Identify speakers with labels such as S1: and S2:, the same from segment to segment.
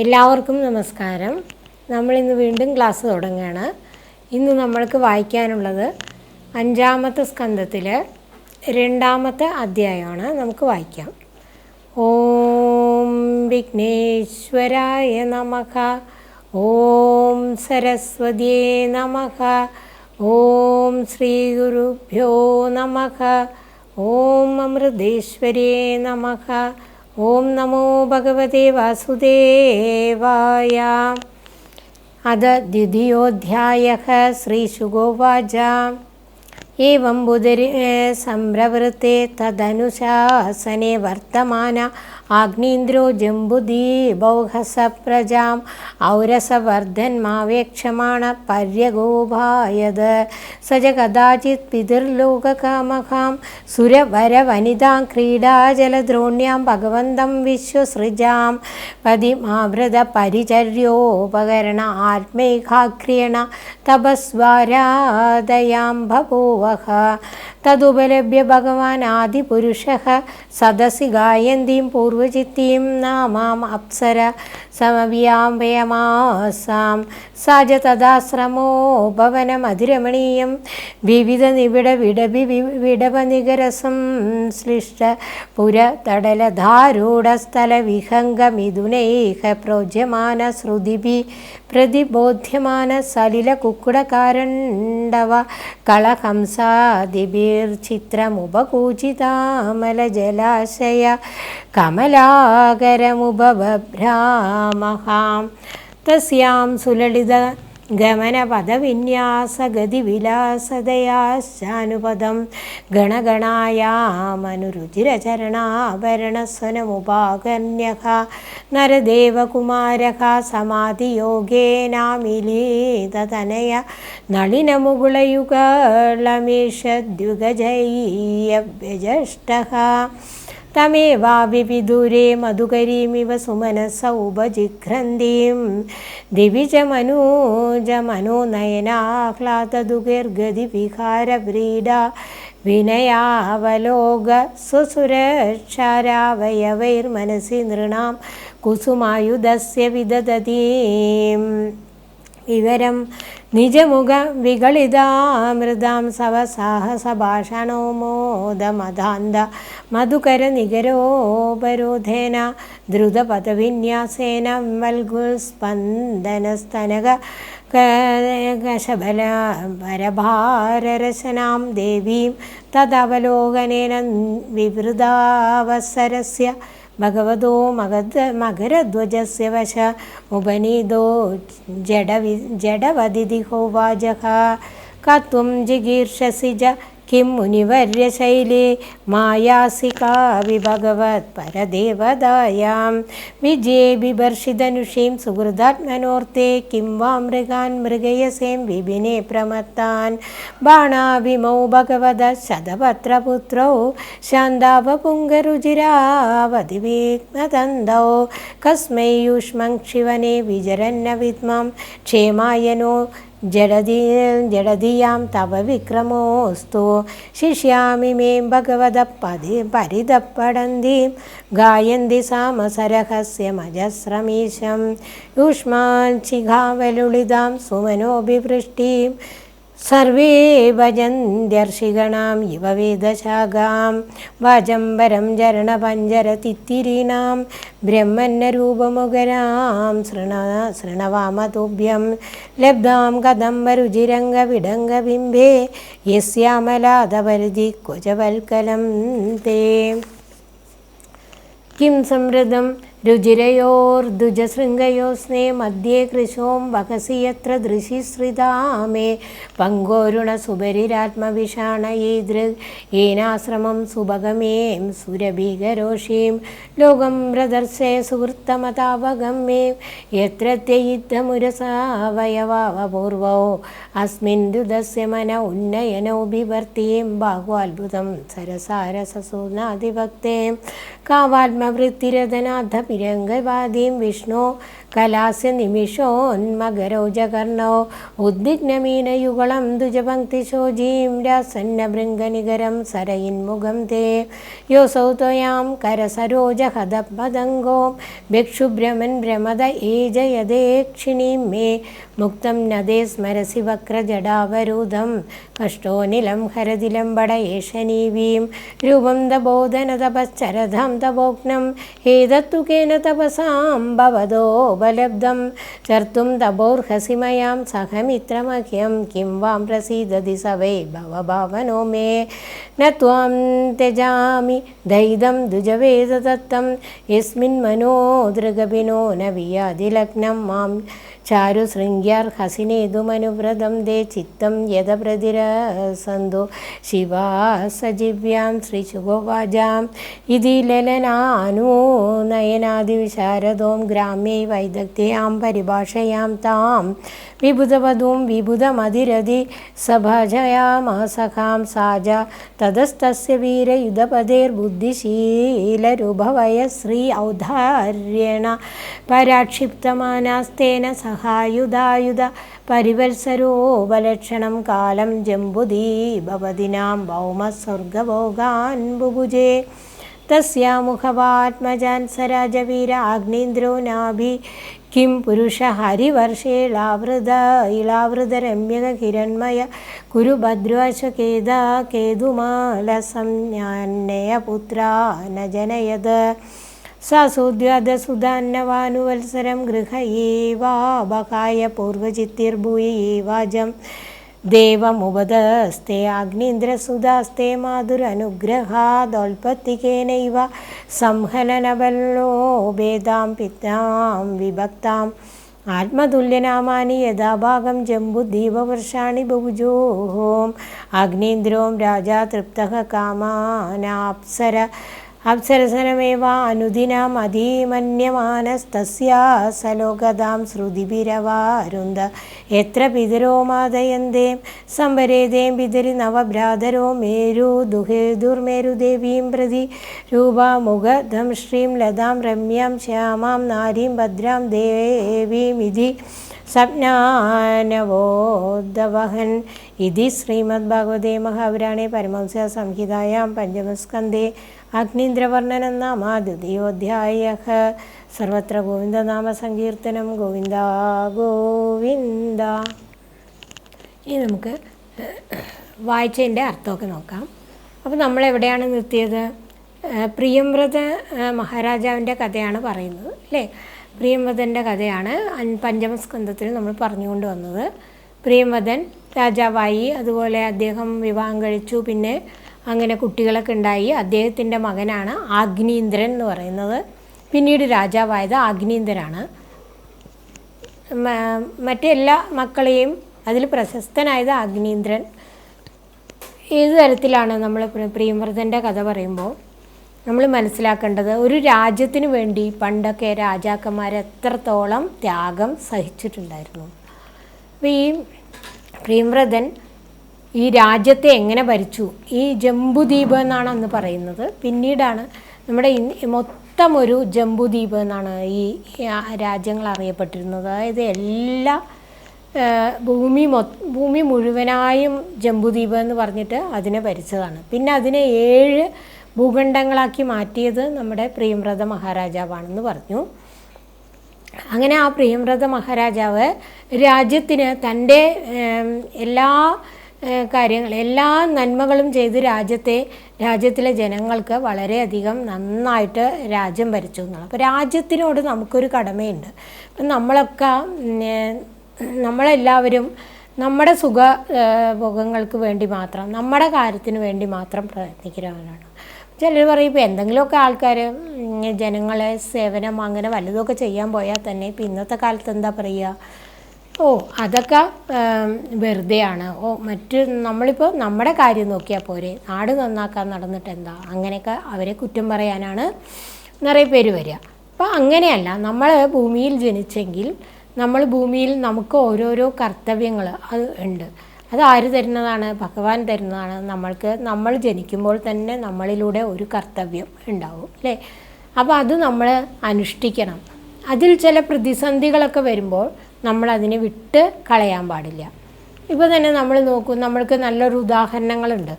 S1: എല്ലാവർക്കും നമസ്കാരം. നമ്മൾ ഇന്ന് വീണ്ടും ക്ലാസ് തുടങ്ങുകയാണ് ഇന്ന് നമ്മൾക്ക് വായിക്കാനുള്ളത് അഞ്ചാമത്തെ സ്കന്ധത്തിൽ രണ്ടാമത്തെ അധ്യായമാണ് നമുക്ക് വായിക്കാം. ഓം വിഘ്നേശ്വരായ നമഃ. ഓം സരസ്വതിയേ നമഃ. ഓം ശ്രീ ഗുരുഭ്യോ നമഃ. ഓം അമൃതേശ്വരേ നമഃ. ഓം നമോ ഭഗവതേ വാസുദേവായ. അത ദ്വിതീയോധ്യായ ശ്രീശുഗോവാച ഏവം ബുധരി സംപ്രവൃത്തെ തദനുശാസനെ വർത്തമാന ആഗ്നീന്ദ്രോ ജംബുദീബൗഹസപ്രജാം ഔരസവർദ്ധന്മാവേക്ഷമാണ പര്യഗോപായത്. സ കഥാചിത് പിതൃലോകകാമഹാം സുരവരവനിതാം ക്രീഡാജലദ്രോണ്യാം ഭഗവന്തം വിശ്വസൃജാം പതിമാവൃത പരിചര്യോപകരണ ആത്മൈകാക്രിയണ തപസ്വാരാദയാം ബഭൂവഹ തതുപലഭ്യ ഭഗവാൻ ആദിപുരുഷ സദസി ഗായന്തിയും പൂർവചിത്തിയും നാമാം അപ്സര സമവ്യാംബയമാസാം സജ തദാശ്രമോ ഭവനമതിരമണീയം വിവിധ നിവിട വിടബി വിടപനികരസം ശ്ലിഷ്ട പുരതടലധാരൂഢസ്ഥലവിഹംഗമിഥുനൈഹ പ്രോജ്യമാന ശ്രുതിഭി പ്രതിബോധ്യമാന സലിലകുക്കുടകാരണ്ഡവ കളഹംസാദിബീർചിത്രമുപകൂചിതാമലജലാശയ കമലാകരമുപഭ്രാ कमलाकरमुपभ्रामहां तस्यां सुललित गमनपदविन्यासगतिविलासदयाश्चानुपदं गणगणायामनुरुचिरचरणाभरणस्वनमुपाकर्ण्यः नरदेवकुमारः समाधियोगेनामिलीततनय തമേവാ വിവിദുരേ മധുകരീമിവ സുമനസ ഉപജിഘ്രന്തിം. ദിവി ച മനോജ മനോനയനാഹ്ലാദുഗിർഗതി വിഹാരവ്രീഡ വിനയാവലോക സുസുരക്ഷാരാവയവൈർമനസി നൃണാം കുസുമായുധസ്യ വിദതീം വിവരം നിജമുഖ വികളിതാമൃതാം സവസാഹസ ഭാഷണോ മോദമതാന്ത മധുകര നികരോപരോധേന ദ്രുതപഥവിന്യാസേന വൽഗുസ്പന്ദനസ്തനക കശബല പരഭാരരശനാം ദേവീം തദവലോകനേന വിവൃതാവസരസ്യ भगवतो मगध मकरध्वजस्य वश उपनीतो जडवि जडवदिदिहोवाजः कत्वं जिगीर्षसि च കിം മുനിവര്യശൈലേ മായാസികാവി ഭഗവത് പരദേവതായാം. വിജേ ബിഭർഷിതനുഷീം സുഹൃദാത്മനോർത്തേ കിം വാ മൃഗാൻ മൃഗയസേം വിപിനെ പ്രമത്താൻ. ബാണാവിമൗ ഭഗവത ശതപത്രപുത്രൗ ശാന്താപുങ്കരുചിരാവതിവേഗ്മതന്തൗ കസ്മൈ യൂഷ്മം ക്ഷിവനെ വിജരന്ന വിദ്മം ക്ഷേമായനോ नो जडदि जडधियां तव विक्रमोऽस्तु शिष्यामि मे भगवतः पदि परितपडन्तीं गायन्ति सामसरहस्य मजस्रमीशं युष्माञ्चिघावलुलितां सुमनोभिवृष्टिं സർവേ ഭജന്ത്യർഷിഗണാം ഇവ വേദശാഖാം. വാചംബരം ചരണപഞ്ചരതിത്തിരീണാം ബ്രഹ്മന്നരൂപമുഖരാം. ശൃണ ശൃണവാമ തുഭ്യം ലബ്ധാം കദംബ രുചിരംഗ വിടംഗ കദംബരുചിരംഗവിടംഗബിംബേ യസ്യാമലാതപരിധി കുജവൽക്കലം തേ. കിം സമൃദ്ധം രുചിരയോർദ്ജശൃംഗയോ രുചിരയോർദ്ദുജശൃംഗയോസ്നേ മധ്യേ കൃശോം വഹസി യത്ര ദൃശിശ്രിതാമേ ദൃ ഏനാശ്രമം സുഭഗമേം സുരഭീകരോഷീം. ലോകം പ്രദർശേ സുഹൃത്തമതാവഗമ്യേം യത്ര ത്യയുദ്ധമുരസാവയവാവപൂർവോ അസ്മിൻ ദുദസ്യമന ഉന്നയനോഭിവർത്തിയും ബാഹ്വാത്ഭുതം സരസാരസസൂനാതിഭക്തേം കാവാത്മവൃത്തിരതനാഥ પિર્યંગય બાધીમ વિષ્ણો കലാസ്യനിമിഷോന്മകരോജകർണോ ഉദ്വിഗ്നമീനയുഗളം ദ്വിജപങ്ക്തിശോജീം രാസന്നഭൃംഗനികരം സരയിൻമുഖം തേ. യോസൗ ത്വയാം കരസരോജഹതപതങ്കോം ഭിക്ഷുഭ്രമൻ ഭ്രമത ഏജയതേക്ഷിണീം മേ. മുക്തം നദേ സ്മരസി വക്രജടാവരൂതം കഷ്ടോനിലം ഹരതിലംബട ഏഷനീവീം രൂപം തബോധന തപശ്ചരഥം തപോഗ്നം ഏതത്തു തപസാം ഭവതോ ഉപലബ്ധം ചർത്തും തപോർഹസിമയാം സഹമിത്രമഹ്യം കിം വാം പ്രസീദതി സവൈ ഭവഭാവനോ മേ ന ത്വാം ത്യജാമി ദൈതം ദ്വിജവേദതത്തം യസ്മിൻ മനോ ദൃഗഭിനോ ന വിയാതിലഗ്നം മാം ചാരു ശൃംഗ്യാർഹസിനേതുമനുവ്രതം ദേ ചിത്തം യഥപ്രതിരസന്തു. ശിവാ സജീവ്യാം ശ്രീശുഭോവാചാം ഇതി ലലനാനൂ നയനാദിവിശാരദോം ഗ്രാമ്യൈ വൈദഗ്ധ്യാം പരിഭാഷയാം താം. വിബുധവധൂം വിബുധമതിരതി സഭജയാമാസഖാം സാജ തതസ്തസ്യ വീരയുധപതേർബുദ്ധിശീലരുഭവയ ശ്രീ ഔദാര്യണ പരാക്ഷിപ്തമാനാസ്തേന സഹായുധായുധ പരിവത്സരോപലക്ഷണം കാലം ജംബുദീ ഭവതിനാം ഭൗമസ്വർഗഭോഗാൻ ബുഭുജേ തസ്യാമുഖവാത്മജാൻ സരാജവീര ആഗ്നീന്ദ്രോ നാഭി കിം പുരുഷ ഹരിവർഷേളാവൃത ഇളാവൃതരമ്യക ഹിരൺമയ കുരു ഭദ്രാശകേത കേതുമാലസംജ്ഞാന്നയ പുത്ര ന ജനയത് സസുദ്വാദസുധാന്നവാനുവത്സരം ഗൃഹയേവാബകായ പൂർവചിത്തിർഭൂയേവാജം ദേവമുപദസ്തേ ആഗ്നീന്ദ്രസുധാസ്തേ മാതുരനുഗ്രഹാദോൽപത്തികേനൈവ സംഹനനവല്ലോ ഭേദാം പിത്താം വിഭക്താം. ആത്മതുല്യനാമാനി യഥാഭാഗം ജംബുദ്ദീപവർഷാണി ബഹുജോഹോം. അഗ്നീന്ദ്രോം രാജാ കാമാനാപ്സര അപ്സരസനമേവ അനുദിനം അധീമന്യമാനസ്തസ്യാ ശ്രുതിഭിരവാരുന്ത. എത്ര പിതരോ മാതയന്തേ സംവരേതേം പിതരി നവഭ്രാതരോ മേരു ദുഹേദുർമേരുദേവീം പ്രതി. രൂപമുഖദം ശ്രീം ലതാം രമ്യാം ശ്യാമാം നാരീം ഭദ്രാം ദേവീമിതി സ്വപ്നാനവോദ്ധവഹൻ ഇതി ശ്രീമദ്ഭാഗവതേ മഹാപുരാണേ പരമവംസ സംഹിതായാം പഞ്ചമസ്കന്ധേ. അഗ്നീന്ദ്രവർണനം നാമ ദ്വിതീയോധ്യായ സർവത്ര ഗോവിന്ദനാമ സങ്കീർത്തനം ഗോവിന്ദ ഗോവിന്ദ. ഇനി നമുക്ക് വായിച്ചതിന്റെ അർത്ഥമൊക്കെ നോക്കാം. അപ്പോൾ നമ്മൾ എവിടെയാണ് നിർത്തിയത് പ്രിയംവ്രത മഹാരാജാവിന്റെ കഥയാണ് പറയുന്നത് അല്ലേ? പ്രിയംവ്രതന്റെ കഥയാണ് പഞ്ചമസ്കന്ധത്തിൽ നമ്മൾ പറഞ്ഞുകൊണ്ട് വന്നത്. പ്രിയംവദൻ രാജാവായി അതുപോലെ അദ്ദേഹം വിവാഹം കഴിച്ചു പിന്നെ അങ്ങനെ കുട്ടികളൊക്കെ ഉണ്ടായി. അദ്ദേഹത്തിന്റെ മകനാണ് ആഗ്നീന്ദ്രൻ എന്ന് പറയുന്നത്. പിന്നീട് രാജാവായത് ആഗ്നീന്ദ്രനാണ്. മറ്റെല്ലാ മക്കളെയും അതിൽ പ്രശസ്തനായത് ആഗ്നീന്ദ്രൻ. ഏത് തരത്തിലാണ് നമ്മൾ പ്ര- പ്രിയംവ്രതന്റെ കഥ പറയുമ്പോൾ നമ്മൾ മനസ്സിലാക്കേണ്ടത് ഒരു രാജ്യത്തിന് വേണ്ടി പണ്ടൊക്കെ രാജാക്കന്മാർ എത്രത്തോളം ത്യാഗം സഹിച്ചിട്ടുണ്ടായിരുന്നു. അപ്പോൾ ഈ പ്രിയംവ്രതൻ ഈ രാജ്യത്തെ എങ്ങനെ ഭരിച്ചു? ഈ ജംബുദ്വീപ് എന്നാണ് അന്ന് പറയുന്നത്. പിന്നീടാണ് നമ്മുടെ മൊത്തം ഒരു ജംബുദ്വീപ് എന്നാണ് ഈ രാജ്യങ്ങൾ അറിയപ്പെട്ടിരുന്നത്. അതായത് എല്ലാ ഭൂമി ഭൂമി മുഴുവനായും ജംബുദ്വീപ് എന്ന് പറഞ്ഞിട്ട് അതിനെ ഭരിച്ചതാണ്. പിന്നെ അതിനെ ഏഴ് ഭൂഖണ്ഡങ്ങളാക്കി മാറ്റിയത് നമ്മുടെ പ്രിയംവ്രത മഹാരാജാവാണെന്ന് പറഞ്ഞു. അങ്ങനെ ആ പ്രിയംവ്രത മഹാരാജാവ് രാജ്യത്തിന് തന്റെ എല്ലാ കാര്യങ്ങൾ. എല്ലാ നന്മകളും ചെയ്ത് രാജ്യത്തെ രാജ്യത്തിലെ ജനങ്ങൾക്ക് വളരെയധികം നന്നായിട്ട് രാജ്യം ഭരിച്ചു എന്നുള്ളത് അപ്പോൾ രാജ്യത്തിനോട് നമുക്കൊരു കടമയുണ്ട്. അപ്പം നമ്മളൊക്കെ നമ്മളെല്ലാവരും നമ്മുടെ സുഖ ഭോഗങ്ങൾക്ക് വേണ്ടി മാത്രം നമ്മുടെ കാര്യത്തിന് വേണ്ടി മാത്രം പ്രയത്നിക്കുന്നവരാണ്. ചിലർ പറയും ഇപ്പോൾ എന്തെങ്കിലുമൊക്കെ ആൾക്കാർ ജനങ്ങളെ സേവനം അങ്ങനെ വലുതൊക്കെ ചെയ്യാൻ പോയാൽ തന്നെ ഇപ്പം ഇന്നത്തെ കാലത്ത് എന്താ പറയുക? ഓ അതൊക്കെ വെറുതെയാണ്. ഓ മറ്റ് നമ്മളിപ്പോൾ നമ്മുടെ കാര്യം നോക്കിയാൽ പോരെ. നാട് നന്നാക്കാൻ നടന്നിട്ട് എന്താ അങ്ങനെയൊക്കെ അവരെ കുറ്റം പറയാനാണ് നിറയെ പേര് വരിക. അപ്പോൾ അങ്ങനെയല്ല നമ്മൾ ഭൂമിയിൽ ജനിച്ചെങ്കിൽ നമ്മൾ ഭൂമിയിൽ നമുക്ക് ഓരോരോ കർത്തവ്യങ്ങൾ അത് ഉണ്ട്. അത് ആര് തരുന്നതാണ്? ഭഗവാൻ തരുന്നതാണ്. നമ്മൾക്ക് നമ്മൾ ജനിക്കുമ്പോൾ തന്നെ നമ്മളിലൂടെ ഒരു കർത്തവ്യം ഉണ്ടാവും അല്ലേ? അപ്പോൾ അത് നമ്മൾ അനുഷ്ഠിക്കണം. അതിൽ ചില പ്രതിസന്ധികളൊക്കെ വരുമ്പോൾ നമ്മൾ അതിനെ വിട്ട് കളയാൻ പാടില്ല. ഇപ്പോൾ തന്നെ നമ്മൾ നോക്കും നമ്മൾക്ക് നല്ലൊരു ഉദാഹരണങ്ങളുണ്ട്.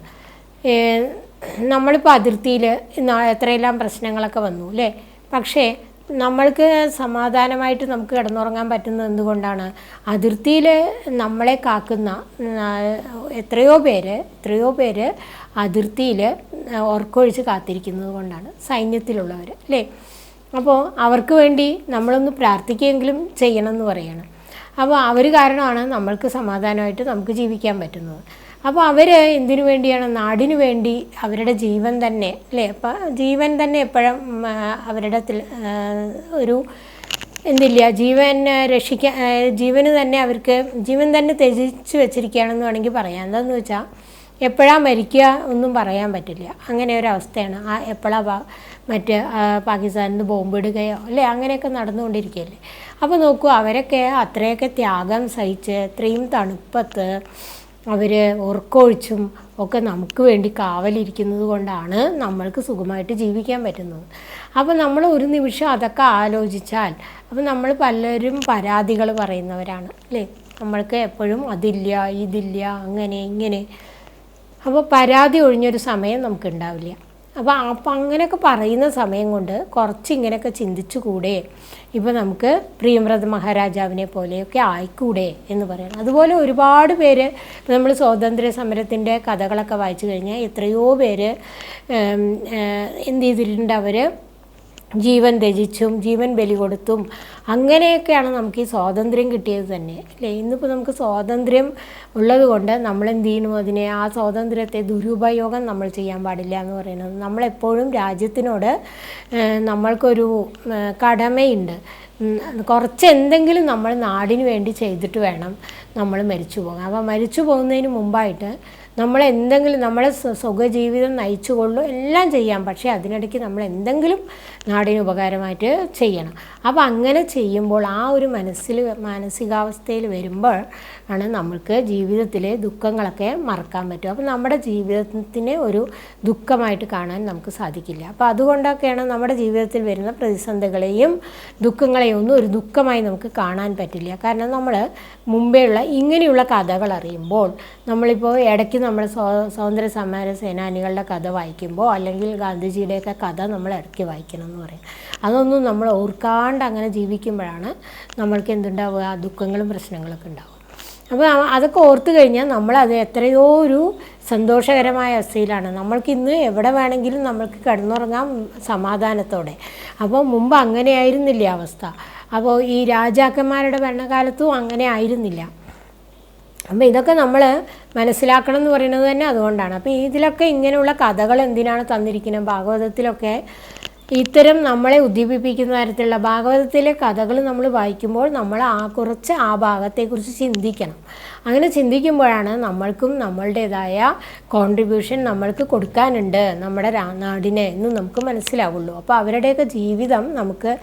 S1: നമ്മളിപ്പോൾ അതിർത്തിയിൽ എത്രയെല്ലാം പ്രശ്നങ്ങളൊക്കെ വന്നു അല്ലേ? പക്ഷേ നമ്മൾക്ക് സമാധാനമായിട്ട് നമുക്ക് കിടന്നുറങ്ങാൻ പറ്റുന്നത് എന്തുകൊണ്ടാണ്? അതിർത്തിയിൽ നമ്മളെ കാക്കുന്ന എത്രയോ പേര് എത്രയോ പേര് അതിർത്തിയിൽ ഉറക്കൊഴിച്ച് കാത്തിരിക്കുന്നത് കൊണ്ടാണ്. സൈന്യത്തിലുള്ളവർ അല്ലേ? അപ്പോൾ അവർക്ക് വേണ്ടി നമ്മളൊന്ന് പ്രാർത്ഥിക്കുകയെങ്കിലും ചെയ്യണം എന്ന് പറയണം. അപ്പോൾ അവർ കാരണമാണ് നമ്മൾക്ക് സമാധാനമായിട്ട് നമുക്ക് ജീവിക്കാൻ പറ്റുന്നത്. അപ്പോൾ അവർ എന്തിനു വേണ്ടിയാണ്? നാടിനു വേണ്ടി അവരുടെ ജീവൻ തന്നെ അല്ലേ? അപ്പം ജീവൻ തന്നെ എപ്പോഴും അവരുടെ ഒരു എന്തില്ല ജീവൻ രക്ഷിക്കാൻ ജീവന് തന്നെ അവർക്ക് ജീവൻ തന്നെ ത്യജിച്ച് വെച്ചിരിക്കുകയാണെന്ന് വേണമെങ്കിൽ പറയാം. എന്താണെന്ന് വെച്ചാൽ എപ്പോഴാണ് മരിക്കുക ഒന്നും പറയാൻ പറ്റില്ല. അങ്ങനെ ഒരു അവസ്ഥയാണ്. ആ എപ്പോഴാണ് മറ്റ് പാകിസ്ഥാനിൽ നിന്ന് ബോംബിടുകയോ അല്ലേ അങ്ങനെയൊക്കെ നടന്നുകൊണ്ടിരിക്കുകയല്ലേ. അപ്പോൾ നോക്കൂ അവരൊക്കെ അത്രയൊക്കെ ത്യാഗം സഹിച്ച് ഇത്രയും തണുപ്പത്ത് അവർ ഉറക്കൊഴിച്ചും ഒക്കെ നമുക്ക് വേണ്ടി കാവലിരിക്കുന്നത് കൊണ്ടാണ് നമ്മൾക്ക് സുഖമായിട്ട് ജീവിക്കാൻ പറ്റുന്നത്. അപ്പോൾ നമ്മൾ ഒരു നിമിഷം അതൊക്കെ ആലോചിച്ചാൽ അപ്പോൾ നമ്മൾ പലരും പരാതികൾ പറയുന്നവരാണ് അല്ലേ? നമ്മൾക്ക് എപ്പോഴും അതില്ല ഇതില്ല അങ്ങനെ ഇങ്ങനെ. അപ്പോൾ പരാതി ഒഴിഞ്ഞൊരു സമയം നമുക്ക് ഉണ്ടാവില്ല. അപ്പോൾ അപ്പം അങ്ങനെയൊക്കെ പറയുന്ന സമയം കൊണ്ട് കുറച്ച് ഇങ്ങനെയൊക്കെ ചിന്തിച്ചുകൂടെ? ഇപ്പോൾ നമുക്ക് പ്രിയമ്രത മഹാരാജാവിനെ പോലെയൊക്കെ ആയിക്കൂടെ എന്ന് പറയണം അതുപോലെ ഒരുപാട് പേര് നമ്മൾ സ്വാതന്ത്ര്യ സമരത്തിന്റെ കഥകളൊക്കെ വായിച്ചു കഴിഞ്ഞാൽ എത്രയോ പേര് എന്ത് ചെയ്തിട്ടുണ്ട് അവർ ജീവൻ ത്യജിച്ചും ജീവൻ ബലി കൊടുത്തും അങ്ങനെയൊക്കെയാണ് നമുക്ക് ഈ സ്വാതന്ത്ര്യം കിട്ടിയത് തന്നെ. അല്ലേ? ഇന്നിപ്പോൾ നമുക്ക് സ്വാതന്ത്ര്യം ഉള്ളത് കൊണ്ട് നമ്മൾ എന്ത് ചെയ്യണു അതിനെ? ആ സ്വാതന്ത്ര്യത്തെ ദുരുപയോഗം നമ്മൾ ചെയ്യാൻ പാടില്ല എന്ന് പറയുന്നത്. നമ്മളെപ്പോഴും രാജ്യത്തിനോട് നമ്മൾക്കൊരു കടമയുണ്ട്. കുറച്ച് എന്തെങ്കിലും നമ്മൾ നാടിന് വേണ്ടി ചെയ്തിട്ട് വേണം നമ്മൾ മരിച്ചു പോകാൻ. അപ്പോൾ മരിച്ചു പോകുന്നതിന് മുമ്പായിട്ട് നമ്മൾ എന്തെങ്കിലും നമ്മളെ സുഖജീവിതം നയിച്ചു കൊള്ളും എല്ലാം ചെയ്യാം. പക്ഷേ അതിനിടയ്ക്ക് നമ്മൾ എന്തെങ്കിലും നാടിന് ഉപകാരമായിട്ട് ചെയ്യണം. അപ്പോൾ അങ്ങനെ ചെയ്യുമ്പോൾ ആ ഒരു മനസ്സിൽ മാനസികാവസ്ഥയിൽ വരുമ്പോൾ ആണ് നമ്മൾക്ക് ജീവിതത്തിലെ ദുഃഖങ്ങളൊക്കെ മറക്കാൻ പറ്റും അപ്പോൾ നമ്മുടെ ജീവിതത്തിനെ ഒരു ദുഃഖമായിട്ട് കാണാൻ നമുക്ക് സാധിക്കില്ല. അപ്പോൾ അതുകൊണ്ടൊക്കെയാണ് നമ്മുടെ ജീവിതത്തിൽ വരുന്ന പ്രതിസന്ധികളെയും ദുഃഖങ്ങളെയും ഒന്നും ഒരു ദുഃഖമായി നമുക്ക് കാണാൻ പറ്റില്ല. കാരണം നമ്മൾ മുമ്പേ ഉള്ള ഇങ്ങനെയുള്ള കഥകൾ അറിയുമ്പോൾ നമ്മളിപ്പോൾ ഇടയ്ക്ക് നമ്മൾ സ്വാ സ്വാതന്ത്ര്യ സമര സേനാനികളുടെ കഥ വായിക്കുമ്പോൾ അല്ലെങ്കിൽ ഗാന്ധിജിയുടെയൊക്കെ കഥ നമ്മൾ ഇടയ്ക്ക് വായിക്കണം എന്ന് പറയും. അതൊന്നും നമ്മൾ ഓർക്കാണ്ട് അങ്ങനെ ജീവിക്കുമ്പോഴാണ് നമ്മൾക്ക് എന്തുണ്ടാവുക? ദുഃഖങ്ങളും പ്രശ്നങ്ങളൊക്കെ ഉണ്ടാവുക. അപ്പോൾ അതൊക്കെ ഓർത്തു കഴിഞ്ഞാൽ നമ്മളത് എത്രയോ ഒരു സന്തോഷകരമായ അവസ്ഥയിലാണ്. നമ്മൾക്ക് ഇന്ന് എവിടെ വേണമെങ്കിലും നമ്മൾക്ക് കിടന്നുറങ്ങാം സമാധാനത്തോടെ. അപ്പോൾ മുമ്പ് അങ്ങനെയായിരുന്നില്ല അവസ്ഥ? അപ്പോൾ ഈ രാജാക്കന്മാരുടെ ഭരണകാലത്തും അങ്ങനെ ആയിരുന്നില്ല. അപ്പോൾ ഇതൊക്കെ നമ്മൾ മനസ്സിലാക്കണം എന്ന് പറയുന്നത് തന്നെ അതുകൊണ്ടാണ്. അപ്പോൾ ഇതിലൊക്കെ ഇങ്ങനെയുള്ള കഥകൾ എന്തിനാണ് തന്നിരിക്കുന്നത്? ഭാഗവതത്തിലൊക്കെ ഇത്തരം നമ്മളെ ഉദ്ദീപിപ്പിക്കുന്ന തരത്തിലുള്ള ഭാഗവതത്തിലെ കഥകൾ നമ്മൾ വായിക്കുമ്പോൾ നമ്മൾ ആ കുറച്ച് ആ ഭാഗത്തെക്കുറിച്ച് ചിന്തിക്കണം. അങ്ങനെ ചിന്തിക്കുമ്പോഴാണ് നമ്മൾക്കും നമ്മളുടേതായ കോൺട്രിബ്യൂഷൻ നമ്മൾക്ക് കൊടുക്കാനുണ്ട് നമ്മുടെ നാടിനെ എന്ന് നമുക്ക് മനസ്സിലാവുള്ളൂ. അപ്പോൾ അവരുടെയൊക്കെ ജീവിതം നമുക്ക്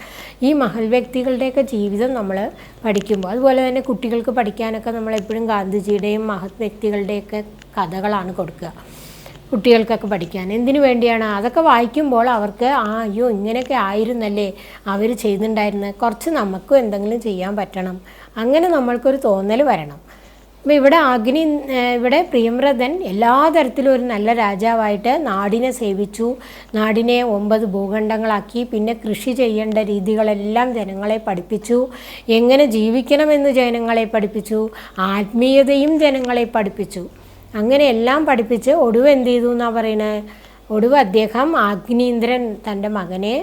S1: ഈ മഹൽ വ്യക്തികളുടെയൊക്കെ ജീവിതം നമ്മൾ പഠിക്കുമ്പോൾ അതുപോലെ തന്നെ കുട്ടികൾക്ക് പഠിക്കാനൊക്കെ നമ്മൾ എപ്പോഴും ഗാന്ധിജിയുടെയും മഹത് വ്യക്തികളുടെയൊക്കെ കഥകളാണ് കൊടുക്കുക. കുട്ടികൾക്കൊക്കെ പഠിക്കാൻ. എന്തിനു വേണ്ടിയാണ്? അതൊക്കെ വായിക്കുമ്പോൾ അവർക്ക് ആ അയ്യോ ഇങ്ങനെയൊക്കെ ആയിരുന്നല്ലേ അവർ ചെയ്തിട്ടുണ്ടായിരുന്നത് കുറച്ച് നമുക്കും എന്തെങ്കിലും ചെയ്യാൻ പറ്റണം. അങ്ങനെ നമ്മൾക്കൊരു തോന്നൽ വരണം. അപ്പോൾ ഇവിടെ അഗ്നി ഇവിടെ പ്രിയമ്രതൻ എല്ലാ തരത്തിലും ഒരു നല്ല രാജാവായിട്ട് നാടിനെ സേവിച്ചു. നാടിനെ ഒമ്പത് ഭൂഖണ്ഡങ്ങളാക്കി. പിന്നെ കൃഷി ചെയ്യേണ്ട രീതികളെല്ലാം ജനങ്ങളെ പഠിപ്പിച്ചു. എങ്ങനെ ജീവിക്കണമെന്ന് ജനങ്ങളെ പഠിപ്പിച്ചു. ആത്മീയതയും ജനങ്ങളെ പഠിപ്പിച്ചു. അങ്ങനെ എല്ലാം പഠിപ്പിച്ച് ഒടുവ് എന്ത് ചെയ്തു എന്നാണ് പറയുന്നത് ഒടുവ് അദ്ദേഹം അഗ്നീന്ദ്രൻ തന്റെ മകനെ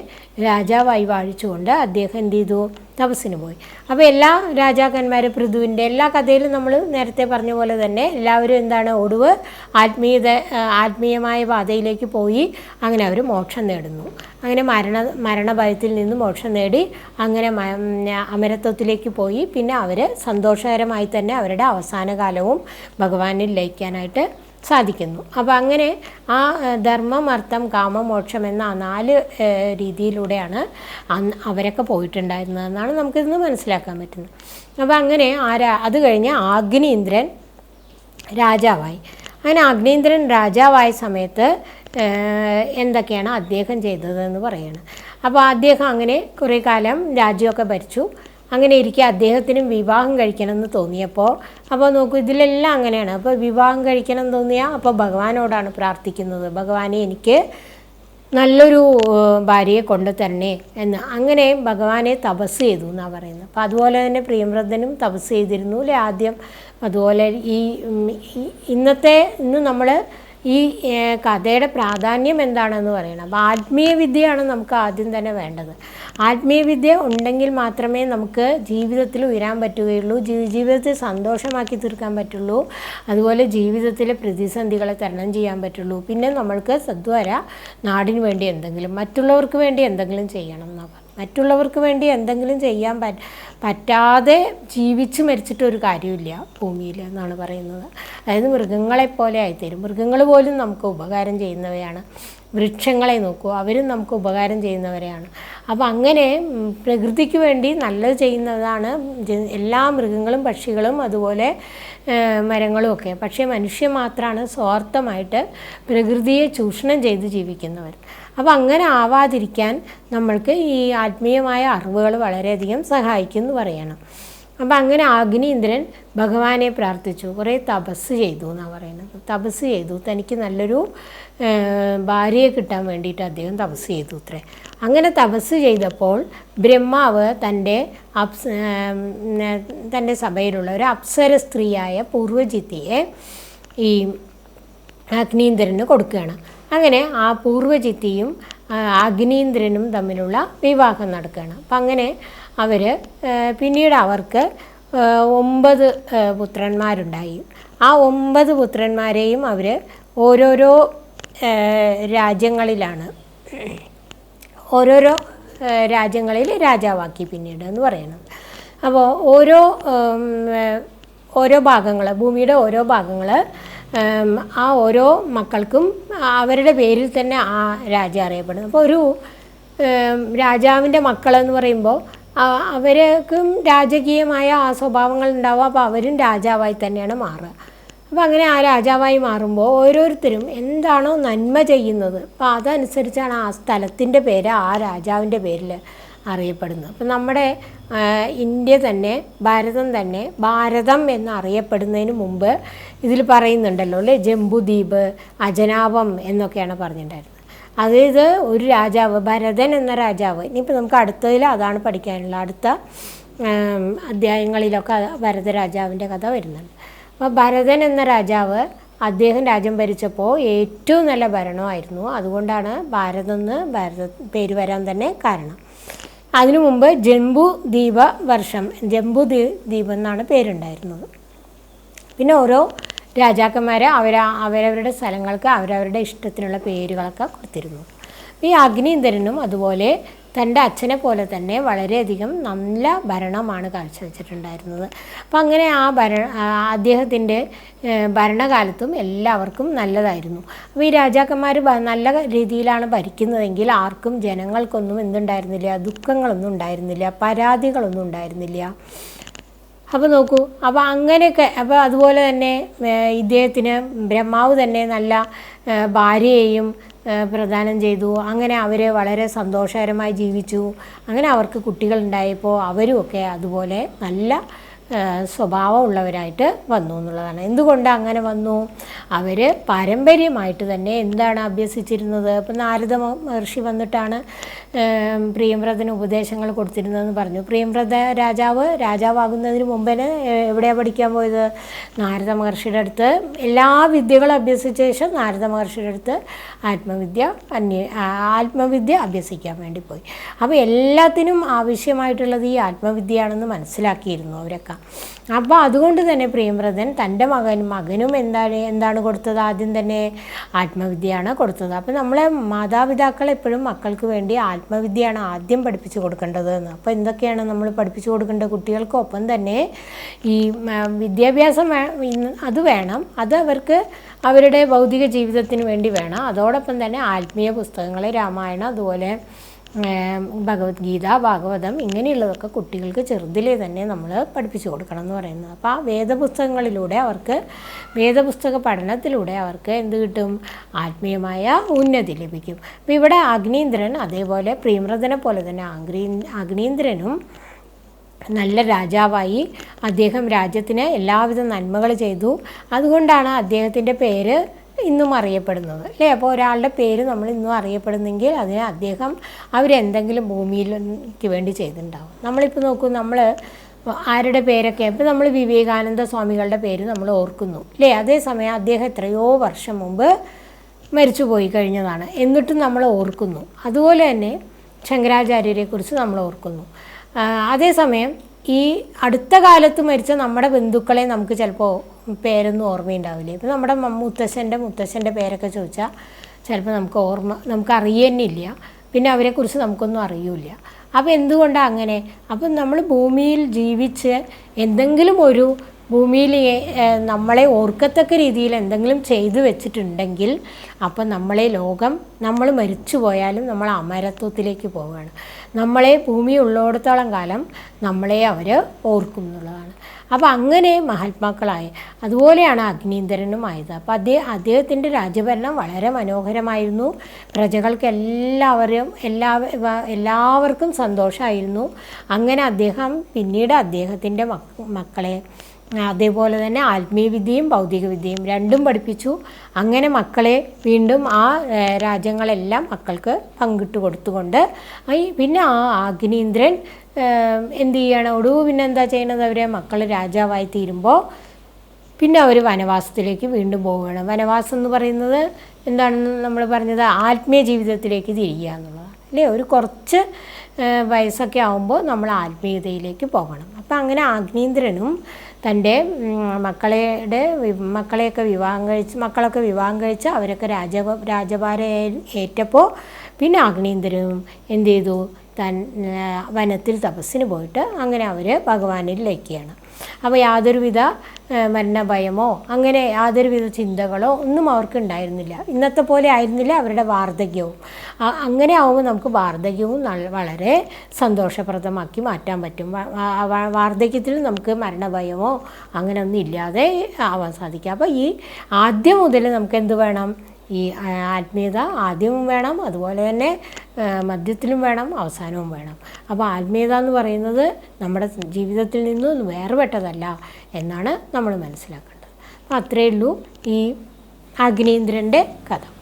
S1: രാജാവായി വാഴിച്ചുകൊണ്ട് അദ്ദേഹം എന്ത് ചെയ്തു? തപസ്സിന് പോയി. അപ്പോൾ എല്ലാ രാജാക്കന്മാരും പൃഥുവിന്റെ എല്ലാ കഥയിലും നമ്മൾ നേരത്തെ പറഞ്ഞ പോലെ തന്നെ എല്ലാവരും എന്താണ്? ഒടുവ് ആത്മീയത ആത്മീയമായ പാതയിലേക്ക് പോയി അങ്ങനെ അവർ മോക്ഷം നേടുന്നു. അങ്ങനെ മരണ മരണഭയത്തിൽ നിന്ന് മോക്ഷം നേടി അങ്ങനെ അമരത്വത്തിലേക്ക് പോയി. പിന്നെ അവർ സന്തോഷകരമായി തന്നെ അവരുടെ അവസാന കാലവും ഭഗവാനിൽ ലയിക്കാനായിട്ട് സാധിക്കുന്നു. അപ്പോൾ അങ്ങനെ ആ ധർമ്മം അർത്ഥം കാമം മോക്ഷം എന്ന ആ നാല് രീതിയിലൂടെയാണ് അവരൊക്കെ പോയിട്ടുണ്ടായിരുന്നതെന്നാണ് നമുക്കിന്ന് മനസ്സിലാക്കാൻ പറ്റുന്നത്. അപ്പോൾ അങ്ങനെ ആരാ അത് കഴിഞ്ഞ് ആഗ്നീന്ദ്രൻ രാജാവായി. അങ്ങനെ അഗ്നീന്ദ്രൻ രാജാവായ സമയത്ത് എന്തൊക്കെയാണ് അദ്ദേഹം ചെയ്തതെന്ന് പറയുന്നത് അപ്പോൾ അദ്ദേഹം അങ്ങനെ കുറേ കാലം രാജ്യമൊക്കെ ഭരിച്ചു. അങ്ങനെ ഇരിക്കെ അദ്ദേഹത്തിനും വിവാഹം കഴിക്കണമെന്ന് തോന്നിയപ്പോൾ അപ്പോൾ നോക്കൂ ഇതിലെല്ലാം അങ്ങനെയാണ്. അപ്പോൾ വിവാഹം കഴിക്കണം തോന്നിയാൽ അപ്പോൾ ഭഗവാനോടാണ് പ്രാർത്ഥിക്കുന്നത്. ഭഗവാനെ എനിക്ക് നല്ലൊരു ഭാര്യയെ കൊണ്ടു തരണേ എന്ന്. അങ്ങനെ ഭഗവാനെ തപസ് ചെയ്തു എന്നാണ് പറയുന്നത്. അപ്പോൾ അതുപോലെ തന്നെ പ്രിയമ്രതനും തപസ് ചെയ്തിരുന്നു. അല്ലേ ആദ്യം അതുപോലെ ഈ- ഇന്നത്തെ ഇന്ന് നമ്മൾ ഈ കഥയുടെ പ്രാധാന്യം എന്താണെന്ന് പറയണം. അപ്പോൾ ആത്മീയ വിദ്യയാണ് നമുക്ക് ആദ്യം തന്നെ വേണ്ടത്. ആത്മീയ വിദ്യ ഉണ്ടെങ്കിൽ മാത്രമേ നമുക്ക് ജീവിതത്തിൽ ഉയരാൻ പറ്റുകയുള്ളൂ ജീവിതത്തെ സന്തോഷമാക്കി തീർക്കാൻ പറ്റുള്ളൂ അതുപോലെ ജീവിതത്തിലെ പ്രതിസന്ധികളെ തരണം ചെയ്യാൻ പറ്റുള്ളൂ. പിന്നെ നമ്മൾക്ക് സദ്വാര നാടിന് വേണ്ടി എന്തെങ്കിലും മറ്റുള്ളവർക്ക് വേണ്ടി എന്തെങ്കിലും ചെയ്യണം എന്നാണ് മറ്റുള്ളവർക്ക് വേണ്ടി എന്തെങ്കിലും ചെയ്യാൻ പറ്റ പറ്റാതെ ജീവിച്ച് മരിച്ചിട്ട് ഒരു കാര്യമില്ല ഭൂമിയിൽ എന്നാണ് പറയുന്നത്. അതായത് മൃഗങ്ങളെപ്പോലെ ആയിത്തീരും. മൃഗങ്ങൾ പോലും നമുക്ക് ഉപകാരം ചെയ്യുന്നവയാണ്. വൃക്ഷങ്ങളെ നോക്കൂ അവരും നമുക്ക് ഉപകാരം ചെയ്യുന്നവരെയാണ്. അപ്പോൾ അങ്ങനെ പ്രകൃതിക്ക് വേണ്ടി നല്ലത് ചെയ്യുന്നതാണ് എല്ലാ മൃഗങ്ങളും പക്ഷികളും അതുപോലെ മരങ്ങളും ഒക്കെ. പക്ഷേ മനുഷ്യൻ മാത്രമാണ് സ്വാർത്ഥമായിട്ട് പ്രകൃതിയെ ചൂഷണം ചെയ്ത് ജീവിക്കുന്നവർ. അപ്പോൾ അങ്ങനെ ആവാതിരിക്കാൻ നമ്മൾക്ക് ഈ ആത്മീയമായ അറിവുകൾ വളരെയധികം സഹായിക്കും എന്ന് പറയണം. അപ്പം അങ്ങനെ അഗ്നീന്ദ്രൻ ഭഗവാനെ പ്രാർത്ഥിച്ചു. കുറേ തപസ് ചെയ്തു എന്നാണ് പറയുന്നത്. തപസ് ചെയ്തു. തനിക്ക് നല്ലൊരു ഭാര്യയെ കിട്ടാൻ വേണ്ടിയിട്ട് അദ്ദേഹം തപസ് ചെയ്തു അത്രേ അങ്ങനെ തപസ് ചെയ്തപ്പോൾ ബ്രഹ്മാവ് തന്റെ അപ്സ തന്റെ സഭയിലുള്ള ഒരു അപ്സര സ്ത്രീയായ പൂർവജിത്തിയെ ഈ അഗ്നീന്ദ്രന് കൊടുക്കുകയാണ്. അങ്ങനെ ആ പൂർവജിത്തിയും അഗ്നീന്ദ്രനും തമ്മിലുള്ള വിവാഹം നടക്കുകയാണ്. അപ്പം അങ്ങനെ അവർ പിന്നീട് അവർക്ക് ഒമ്പത് പുത്രന്മാരുണ്ടായി. ആ ഒമ്പത് പുത്രന്മാരെയും അവർ ഓരോരോ രാജ്യങ്ങളിലാണ് ഓരോരോ രാജ്യങ്ങളിൽ രാജാവാക്കി പിന്നീട് എന്ന് പറയണം. അപ്പോൾ ഓരോ ഓരോ ഭാഗങ്ങൾ ഭൂമിയുടെ ഓരോ ഭാഗങ്ങൾ ആ ഓരോ മക്കൾക്കും അവരുടെ പേരിൽ തന്നെ ആ രാജ അറിയപ്പെടുന്നു. അപ്പോൾ ഒരു രാജാവിന്റെ മക്കളെന്ന് പറയുമ്പോൾ അവർക്കും രാജകീയമായ ആ സ്വഭാവങ്ങൾ ഉണ്ടാവുക അപ്പോൾ അവരും രാജാവായി തന്നെയാണ് മാറുക. അപ്പോൾ അങ്ങനെ ആ രാജാവായി മാറുമ്പോൾ ഓരോരുത്തരും എന്താണോ നന്മ ചെയ്യുന്നത്. അപ്പോൾ അതനുസരിച്ചാണ് ആ സ്ഥലത്തിന്റെ പേര് ആ രാജാവിന്റെ പേരിൽ അറിയപ്പെടുന്നത് അപ്പം നമ്മുടെ ഇന്ത്യ തന്നെ ഭാരതം തന്നെ ഭാരതം എന്ന് അറിയപ്പെടുന്നതിന് മുമ്പ് ഇതിൽ പറയുന്നുണ്ടല്ലോ അല്ലേ? ജംബുദ്വീപ് അജനാവം എന്നൊക്കെയാണ് പറഞ്ഞിട്ടുണ്ടായിരുന്നത്. അതായത് ഒരു രാജാവ് ഭരതൻ എന്ന രാജാവ്. ഇനിയിപ്പോൾ നമുക്ക് അടുത്തതിൽ അതാണ് പഠിക്കാനുള്ള അടുത്ത അധ്യായങ്ങളിലൊക്കെ ഭരത രാജാവിന്റെ കഥ വരുന്നുണ്ട്. അപ്പോൾ ഭരതൻ എന്ന രാജാവ് അദ്ദേഹം രാജ്യം ഭരിച്ചപ്പോൾ ഏറ്റവും നല്ല ഭരണമായിരുന്നു. അതുകൊണ്ടാണ് ഭാരതം എന്ന് ഭാരത പേര് വരാൻ തന്നെ കാരണം. അതിനു മുമ്പ് ജംബു ദ്വീപ വർഷം ജംബു ദ്വീപ് എന്നാണ് പേരുണ്ടായിരുന്നത്. പിന്നെ ഓരോ രാജാക്കന്മാർ അവർ അവരവരുടെ സ്ഥലങ്ങൾക്ക് അവരവരുടെ ഇഷ്ടത്തിനുള്ള പേരുകളൊക്കെ കൊടുത്തിരുന്നു. ഈ അഗ്നീന്ദ്രനും അതുപോലെ തന്റെ അച്ഛനെ പോലെ തന്നെ വളരെയധികം നല്ല ഭരണമാണ് കാഴ്ചവെച്ചിട്ടുണ്ടായിരുന്നത്. അപ്പം അങ്ങനെ ആ ഭര അദ്ദേഹത്തിന്റെ ഭരണകാലത്തും എല്ലാവർക്കും നല്ലതായിരുന്നു. അപ്പോൾ ഈ രാജാക്കന്മാർ നല്ല രീതിയിലാണ് ഭരിക്കുന്നതെങ്കിൽ ആർക്കും ജനങ്ങൾക്കൊന്നും എന്തുണ്ടായിരുന്നില്ല ദുഃഖങ്ങളൊന്നും ഉണ്ടായിരുന്നില്ല പരാതികളൊന്നും ഉണ്ടായിരുന്നില്ല. അപ്പോൾ നോക്കൂ അപ്പോൾ അങ്ങനെയൊക്കെ അപ്പോൾ അതുപോലെ തന്നെ ഇദ്ദേഹത്തിന് ബ്രഹ്മാവ് തന്നെ നല്ല ഭാര്യയെയും പ്രദാനം ചെയ്തു. അങ്ങനെ അവർ വളരെ സന്തോഷകരമായി ജീവിച്ചു. അങ്ങനെ അവർക്ക് കുട്ടികളുണ്ടായപ്പോൾ അവരുമൊക്കെ അതുപോലെ നല്ല സ്വഭാവമുള്ളവരായിട്ട് വന്നു എന്നുള്ളതാണ്. എന്തുകൊണ്ട് അങ്ങനെ വന്നു? അവർ പാരമ്പര്യമായിട്ട് തന്നെ എന്താണ് അഭ്യസിച്ചിരുന്നത്? ഇപ്പം നാരദ മഹർഷി വന്നിട്ടാണ് പ്രിയംവ്രതന് ഉപദേശങ്ങൾ കൊടുത്തിരുന്നതെന്ന് പറഞ്ഞു. പ്രിയംവ്രത രാജാവ് രാജാവാകുന്നതിന് മുമ്പേ എവിടെയാണ് പഠിക്കാൻ പോയത്? നാരദ മഹർഷിയുടെ അടുത്ത്. എല്ലാ വിദ്യകളും അഭ്യസിച്ച ശേഷം നാരദ മഹർഷിയുടെ അടുത്ത് ആത്മവിദ്യ അന്യ ആത്മവിദ്യ അഭ്യസിക്കാൻ വേണ്ടി പോയി. അപ്പോൾ എല്ലാത്തിനും ആവശ്യമായിട്ടുള്ളത് ഈ ആത്മവിദ്യയാണെന്ന് മനസ്സിലാക്കിയിരുന്നു അവരൊക്കെ. അപ്പോൾ അതുകൊണ്ട് തന്നെ പ്രിയംവ്രതൻ തന്റെ മകൻ മകനും എന്താണ് എന്താണ് കൊടുത്തത്? ആദ്യം തന്നെ ആത്മവിദ്യയാണ് കൊടുത്തത്. അപ്പോൾ നമ്മളെ മാതാപിതാക്കൾ എപ്പോഴും മക്കൾക്ക് വേണ്ടി ആത്മവിദ്യയാണ് ആദ്യം പഠിപ്പിച്ചു കൊടുക്കേണ്ടത് എന്ന്. അപ്പോൾ എന്തൊക്കെയാണ് നമ്മൾ പഠിപ്പിച്ചു കൊടുക്കേണ്ടത്? കുട്ടികൾക്കൊപ്പം തന്നെ ഈ വിദ്യാഭ്യാസം അത് വേണം. അത് അവർക്ക് അവരുടെ ഭൗതിക ജീവിതത്തിന് വേണ്ടി വേണം. അതോടൊപ്പം തന്നെ ആത്മീയ പുസ്തകങ്ങൾ രാമായണം അതുപോലെ ഭഗവത്ഗീത ഭാഗവതം ഇങ്ങനെയുള്ളതൊക്കെ കുട്ടികൾക്ക് ചെറുതിലേ തന്നെ നമ്മൾ പഠിപ്പിച്ചു കൊടുക്കണം എന്ന് പറയുന്നത്. അപ്പോൾ ആ വേദപുസ്തകങ്ങളിലൂടെ അവർക്ക് വേദപുസ്തക പഠനത്തിലൂടെ അവർക്ക് എന്ത് കിട്ടും? ആത്മീയമായ ഉന്നതി ലഭിക്കും. അപ്പോൾ ഇവിടെ അഗ്നീന്ദ്രൻ അതേപോലെ പ്രിയമൃതനെ പോലെ തന്നെ അഗ്നീ അഗ്നീന്ദ്രനും നല്ല രാജാവായി അദ്ദേഹം രാജ്യത്തിന് എല്ലാവിധ നന്മകൾ ചെയ്തു. അതുകൊണ്ടാണ് അദ്ദേഹത്തിന്റെ പേര് ഇന്നും അറിയപ്പെടുന്നത് അല്ലേ? അപ്പോൾ ഒരാളുടെ പേര് നമ്മൾ ഇന്നും അറിയപ്പെടുന്നെങ്കിൽ അതിന് അദ്ദേഹം അവരെന്തെങ്കിലും ഭൂമിയിലേക്ക് വേണ്ടി ചെയ്തിട്ടുണ്ടാവും. നമ്മളിപ്പോൾ നോക്കൂ നമ്മൾ ആരുടെ പേരൊക്കെ ഇപ്പോൾ നമ്മൾ വിവേകാനന്ദ സ്വാമികളുടെ പേര് നമ്മൾ ഓർക്കുന്നു അല്ലേ? അതേസമയം അദ്ദേഹം എത്രയോ വർഷം മുമ്പ് മരിച്ചു പോയി കഴിഞ്ഞതാണ് എന്നിട്ടും നമ്മൾ ഓർക്കുന്നു. അതുപോലെ തന്നെ ശങ്കരാചാര്യരെക്കുറിച്ച് നമ്മൾ ഓർക്കുന്നു. അതേസമയം ഈ അടുത്ത കാലത്ത് മരിച്ച നമ്മുടെ ബന്ധുക്കളെ നമുക്ക് ചിലപ്പോൾ പേരൊന്നും ഓർമ്മയുണ്ടാവില്ല. ഇപ്പം നമ്മുടെ മുത്തശ്ശന്റെ മുത്തശ്ശന്റെ പേരൊക്കെ ചോദിച്ചാൽ ചിലപ്പോൾ നമുക്ക് ഓർമ്മ നമുക്ക് അറിയുന്നില്ല. പിന്നെ അവരെക്കുറിച്ച് നമുക്കൊന്നും അറിയില്ല. അപ്പോൾ എന്തുകൊണ്ടാണ് അങ്ങനെ? അപ്പം നമ്മൾ ഭൂമിയിൽ ജീവിച്ച് എന്തെങ്കിലും ഒരു ഭൂമിയിൽ നമ്മളെ ഓർക്കത്തക്ക രീതിയിൽ എന്തെങ്കിലും ചെയ്തു വെച്ചിട്ടുണ്ടെങ്കിൽ അപ്പം നമ്മളെ ലോകം നമ്മൾ മരിച്ചു പോയാലും നമ്മൾ അമരത്വത്തിലേക്ക് പോവുകയാണ്. നമ്മളെ ഭൂമി ഉള്ളിടത്തോളം കാലം നമ്മളെ അവർ ഓർക്കും എന്നുള്ളതാണ്. അപ്പോൾ അങ്ങനെ മഹാത്മാക്കളായി അതുപോലെയാണ് അഗ്നീന്ദ്രനും ആയത് അപ്പോൾ അദ്ദേഹം അദ്ദേഹത്തിന്റെ രാജ്യഭരണം വളരെ മനോഹരമായിരുന്നു. പ്രജകൾക്ക് എല്ലാവരും എല്ലാ എല്ലാവർക്കും സന്തോഷമായിരുന്നു അങ്ങനെ അദ്ദേഹം പിന്നീട് അദ്ദേഹത്തിന്റെ മക്ക മക്കളെ അതേപോലെ തന്നെ ആത്മീയവിദ്യയും ഭൗതികവിദ്യയും ഭൗതിക വിദ്യയും രണ്ടും പഠിപ്പിച്ചു. അങ്ങനെ മക്കളെ വീണ്ടും ആ രാജ്യങ്ങളെല്ലാം മക്കൾക്ക് പങ്കിട്ട് കൊടുത്തുകൊണ്ട് പിന്നെ ആ അഗ്നീന്ദ്രൻ ഏഹ്, എന്ത് ചെയ്യണം? ഒടുവ് പിന്നെ എന്താ ചെയ്യണത് അവരെ? മക്കൾ രാജാവായി തീരുമ്പോൾ പിന്നെ അവർ വനവാസത്തിലേക്ക് വീണ്ടും പോവുകയാണ്. വനവാസം എന്ന് പറയുന്നത് എന്താണെന്ന് നമ്മൾ പറഞ്ഞത്? ആത്മീയ ജീവിതത്തിലേക്ക് തിരിയുക എന്നുള്ളതാണ്. അല്ലേ? ഒരു കുറച്ച് വയസ്സൊക്കെ ആകുമ്പോൾ നമ്മൾ ആത്മീയതയിലേക്ക് പോകണം. അപ്പം അങ്ങനെ അഗ്നീന്ദ്രനും തന്റെ മക്കളുടെ മക്കളെയൊക്കെ വിവാഹം കഴിച്ച് മക്കളൊക്കെ വിവാഹം കഴിച്ച് അവരൊക്കെ രാജ രാജഭാരയിൽ ഏറ്റപ്പോൾ പിന്നെ അഗ്നീന്ദ്രനും എന്ത് ചെയ്തു? തൻ വനത്തിൽ തപസ്സിന് പോയിട്ട് അങ്ങനെ അവർ ഭഗവാനിൽ ലയിക്കുകയാണ് അപ്പോൾ യാതൊരുവിധ മരണഭയമോ അങ്ങനെ യാതൊരുവിധ ചിന്തകളോ ഒന്നും അവർക്ക് ഉണ്ടായിരുന്നില്ല ഇന്നത്തെ പോലെ ആയിരുന്നില്ല അവരുടെ വാർദ്ധക്യവും. അങ്ങനെ ആവുമ്പോൾ നമുക്ക് വാർദ്ധക്യവും വളരെ സന്തോഷപ്രദമാക്കി മാറ്റാൻ പറ്റും. വാർദ്ധക്യത്തിൽ നമുക്ക് മരണഭയമോ അങ്ങനെ ഒന്നും ഇല്ലാതെ ആവാൻ സാധിക്കും. അപ്പോൾ ഈ ആദ്യം മുതൽ നമുക്ക് എന്ത് വേണം? ഈ ആത്മീയത ആദ്യവും വേണം. അതുപോലെ തന്നെ മദ്യത്തിലും വേണം അവസാനവും വേണം. അപ്പോൾ ആത്മീയത എന്ന് പറയുന്നത് നമ്മുടെ ജീവിതത്തിൽ നിന്നും വേർപെട്ടതല്ല എന്നാണ് നമ്മൾ മനസ്സിലാക്കേണ്ടത്. അപ്പോൾ അത്രയേ ഉള്ളൂ ഈ അഗ്നീന്ദ്രന്റെ കഥ.